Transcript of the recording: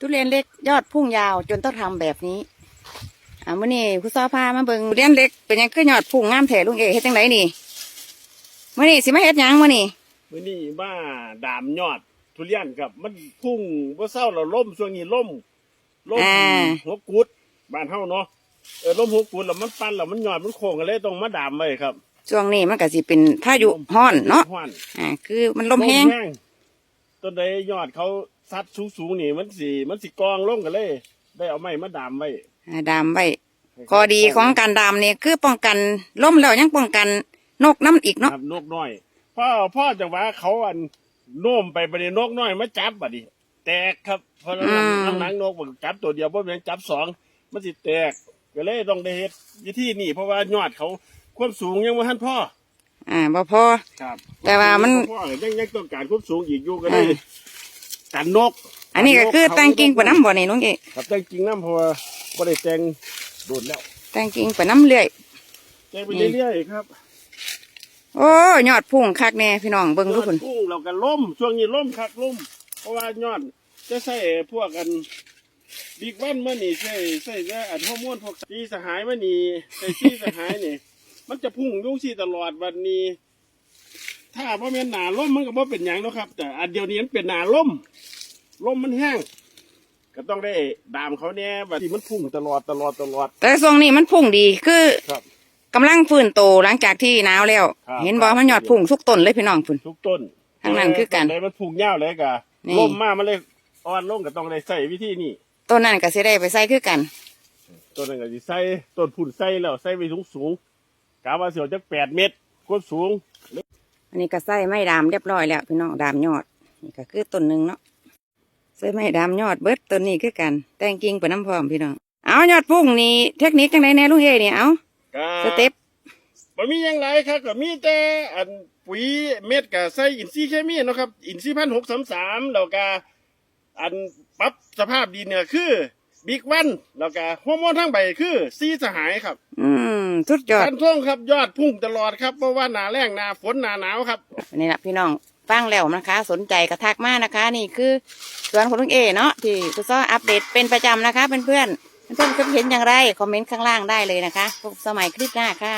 ทุเรียนเล็กยอดพุ่งยาวจนต้องทำแบบนี้อ่ามื่อนี้คุณซอพามาเบิ่งทุเรียนเล็กเป็นหยังคือยอดพุ่งงามแถลุงเอเฮ็ดจังไดนี่มื่อนี้สิมาเฮ็ดหยังมื่อนี้มื้อนี้มาดามยอดทุเรียนครับ มันพุ่งบ่เศร้าเราล่มช่วงนี้ล่มล่มหัวกุดบ้านเฮาเนาะเออล่มหัวกุดแล้วมันปั่นแล้วมันยอดมันโค้งก็เลยต้องมาดามไว้ครับช่วงนี้มันก็สิเป็นพายุฮ้อนเนาะฮ้อนอ่าคือมันลมแห้งต้นใดยอดเขา ซัดสูงๆนี่มันสิมันสิกองลงกันเลย ได้เอาไม้มาดามไว้อ่าดามไว้ข้อดีของการดามเนี่ยคือป้องกันลมแล้วยังป้องกันนกน้ำอีกคเนาะรับนกน้อยพ่อพ่อจังว่าเขาอันโน้มไปประเด็นนกน้อยมาจับบัดนี้แตกครับเพราะน้ำน้ำหนังนกมันจับตัวเดียวเพราะมันจับสองมันสิแตกก็เลยต้องได้เฮ็ดวิธีนี้เพราะว่ายอดเขาความสูงยังไม่ทันพ่อ อ่าบ่พอ ครับแต่ว่ามัน พ่อยังยังต้องการความสูงอีกอยู่ก็เลยอ่า กันนกอันนี้ก็คือแต่งกิ่งไปน้ำบ่นี่ลุงเอครับแต่งกิ่งน้ำเพราะว่าบ่ได้แต่งโดดแล้วแต่งกิ่งไปน้ำเรื่อยแต่งไปเรื่อยๆครับ โอ้ยอดพุ่งคักแน่พี่น้องเบิ่งทุกคนกุ้งเรากันล่มช่วงนี้ล่มคักล่มเพราะว่ายอดจะใส่พวกกันบิ๊กวันมื่อนี่ใส่ใส่แต่อันฮอร์โมนพวกซีสหายมื่อนี่ใส่ซีสหายนี่มันจะพุ่งยุ่งซีตลอดวันนี้ ถ้าพ่อแม่นหนาล่มมันก็บ่เป็นหยังเนาะครับ แต่อันเดียวนี้มันเป็นหนาล่มล่มมันแห้ง ก็ต้องได้ดามเขาเนี่ยแบบที่มันพุ่งตลอดตลอดตลอด แต่ช่วงนี้มันพุ่งดีคือครับกำลังฟื้นโตหลังจากที่หนาวแล้ว ครับ เห็นบ่มันยอดพุ่งทุกต้นเลยพี่น้องพุ่น ทุกต้นทางนั้นคือกันเลยมันพุ่งยาวเลยกะนี่ ล่มมากมันเลยอ่อนลงก็ต้องได้ใส่วิธีนี้ต้นนั้นก็สิได้ไปใส่คือกัน ต้นนั้นก็สิใส่ต้นพุ่นใส่แล้วใส่ไปสูงสูงๆกะว่าเสียวจะแปดเมตรความสูง อันนี้ก็ใส่ไม้ดามเรียบร้อยแล้วพี่น้องดามยอด นี่ก็คือต้นหนึ่งเนาะใส่ไม้ดามยอดเบิดต้นนี้คือกัน แต่งกิ่งไปน้ำพร้อมพี่น้อง เอายอดพุ่งนี่เทคนิคจังไดแน่ลุงเอนี่เอาก็สเต็ปบ่มีหยังไรครับก็มีแต่อันปุ๋ยเม็ดกับใส่อินทรีย์เคมีเนาะครับ อินทรีย์พันหกสามสามแล้วก็อันปรับสภาพดินเนี่ยคือบิ๊กวันแล้วก็ฮอร์โมนทั้งใบคือซีสหายครับ อืม สุดยอดการท่วงครับยอดพุ่งตลอดครับเพราะว่าหนาแรงหนาฝนหนาหนาวครับนี่แหละพี่น้องฟังแล้วนะคะ สนใจกระทักมานะคะ นี่คือสวนของลุงเอเนาะที่คุณซ้ออัปเดตเป็นประจำนะคะเพื่อนๆเพื่อนๆคิดเห็นอย่างไรคอมเมนต์ข้างล่างได้เลยนะคะพบสมัยคลิปหน้าค่ะ